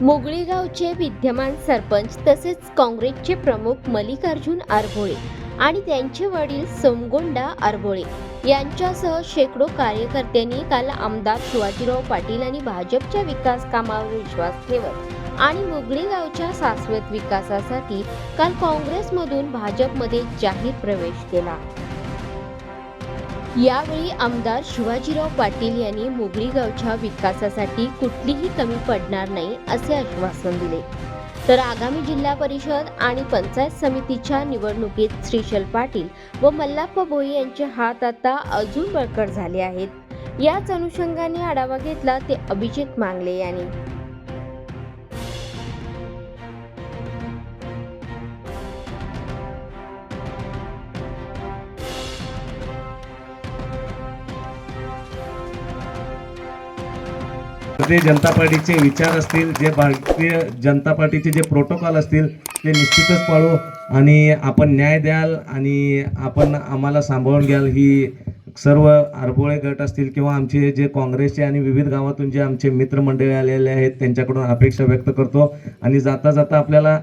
मोगळीगावचे विद्यमान सरपंच तसेच काँग्रेसचे प्रमुख मल्लिकार्जुन आरबोळे आणि त्यांचे वडील सोमगोंडा आरबोळे यांच्यासह शेकडो कार्यकर्त्यांनी काल आमदार शिवाजीराव पाटील आणि भाजपच्या विकास कामावर विश्वास ठेवत आणि मुगळीगावच्या शाश्वत विकासासाठी काल काँग्रेसमधून भाजपमध्ये जाहीर प्रवेश केला. यावेळी आमदार शिवाजीराव पाटील यांनी मुगळी गावच्या विकासासाठी कुठलीही कमी पडणार नाही असे आश्वासन दिले. तर आगामी जिल्हा परिषद आणि पंचायत समितीच्या निवडणुकीत श्रीशल पाटील व मल्लाप्पा भोई यांचे हात आता अजून बळकट झाले आहेत. याच अनुषंगाने आढावा घेतला ते अभिजित मांगले यांनी. भारतीय जनता पार्टीचे विचार असतील जे भारतीय जनता पार्टीचे जे प्रोटोकॉल असतील ते निश्चितच पाळू आणि आपण न्याय द्याल आणि आपण आम्हाला सांभाळून घ्याल. ही सर्व आरबोळे गट असतील किंवा आमचे जे काँग्रेसचे आणि विविध गावातून जे आमचे मित्रमंडळी आलेले आहेत त्यांच्याकडून अपेक्षा व्यक्त करतो. आणि जाता जाता आपल्याला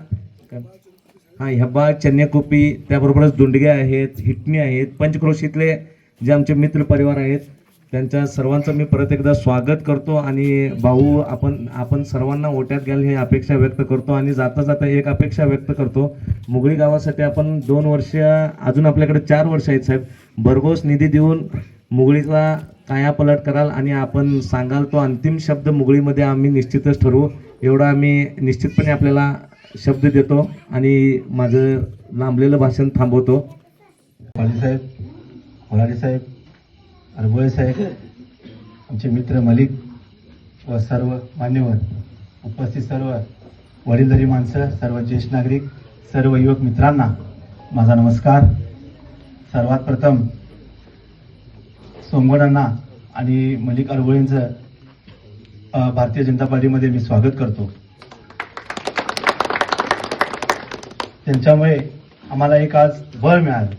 हां हेब्बाळ चन्यकोपी त्याबरोबरच दुंडगे आहेत हिटणी आहेत पंचक्रोशीतले जे आमचे मित्र परिवार आहेत त्यांच्या सर्वांचं मी परत एकदा स्वागत करतो आणि भाऊ आपण आपण सर्वांना ओट्यात घ्याल ही अपेक्षा व्यक्त करतो आणि जाता जाता एक अपेक्षा व्यक्त करतो. मुगळी गावासाठी आपण दोन वर्ष अजून आपल्याकडे चार वर्ष आहेत साहेब. भरघोस निधी देऊन मुगळीचा कायापलट कराल आणि आपण सांगाल तो अंतिम शब्द मुगळीमध्ये आम्ही निश्चितच ठरवू. एवढा आम्ही निश्चितपणे आपल्याला शब्द देतो आणि माझं लांबलेलं भाषण थांबवतो. पाटील साहेब साहेब अरबोळे साहेब आमचे मित्र मलिक व सर्व मान्यवर उपस्थित सर्व वडीलधारी माणसं सर्व ज्येष्ठ नागरिक सर्व युवक मित्रांना माझा नमस्कार. सर्वात प्रथम सोमगणांना आणि मलिक अरबोळेंचं भारतीय जनता पार्टीमध्ये मी स्वागत करतो. त्यांच्यामुळे आम्हाला एक आज बळ मिळालं.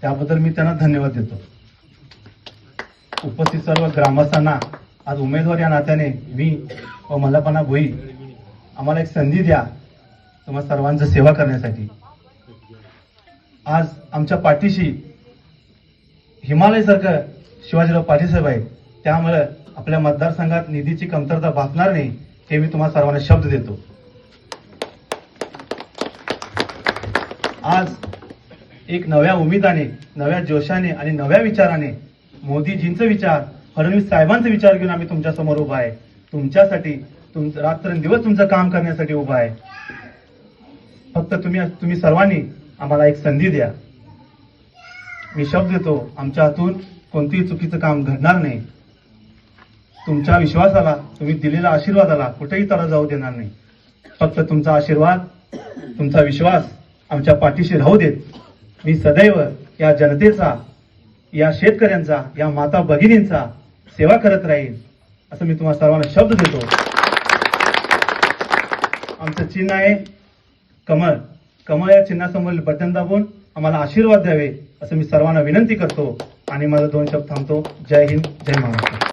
त्याबद्दल मी त्यांना धन्यवाद देतो. उपस्थित सर्व ग्रामस्थांना आज उमेदवार या नात्याने मी व मल्लपणा भोई आम्हाला एक संधी द्या तुम्हा सर्वांचं सेवा करण्यासाठी. आज आमच्या पाठीशी हिमालयसारखं शिवाजीराव पाटील साहेब आहे त्यामुळे आपल्या मतदारसंघात निधीची कमतरता भासणार नाही हे मी तुम्हाला सर्वांना शब्द देतो. आज एक नव्या उमेदाने नव्या जोशाने आणि नव्या विचाराने मोदीजींचे विचार फडणवीस साहेबांचा विचार घेऊन आम्ही तुमच्यासमोर उभा आहे. तुमच्यासाठी रात्रंदिवस तुमचं काम करण्यासाठी उभा आहे. फक्त तुम्ही तुम्ही सर्वांनी आम्हाला एक संधी द्या. मी शब्द देतो आमच्या हातून कोणतेही चुकीचं काम घडणार नाही. तुमच्या विश्वासाला तुम्ही दिलेल्या आशीर्वादाला कुठेही तरा जाऊ देणार नाही. फक्त तुमचा आशीर्वाद तुमचा विश्वास आमच्या पाठीशी राहू देत. मी सदैव या जनतेचा या शेतकऱ्यांचा या माता भगिनींचा सेवा करत राहील असं मी तुम्हाला सर्वांना शब्द देतो. आमचं चिन्ह आहे कमळ. कमळ या चिन्हासमोरील बटन दाबून आम्हाला आशीर्वाद द्यावे असं मी सर्वांना विनंती करतो. आणि माझा दोन शब्द थांबतो. जय हिंद जय महाराष्ट्र.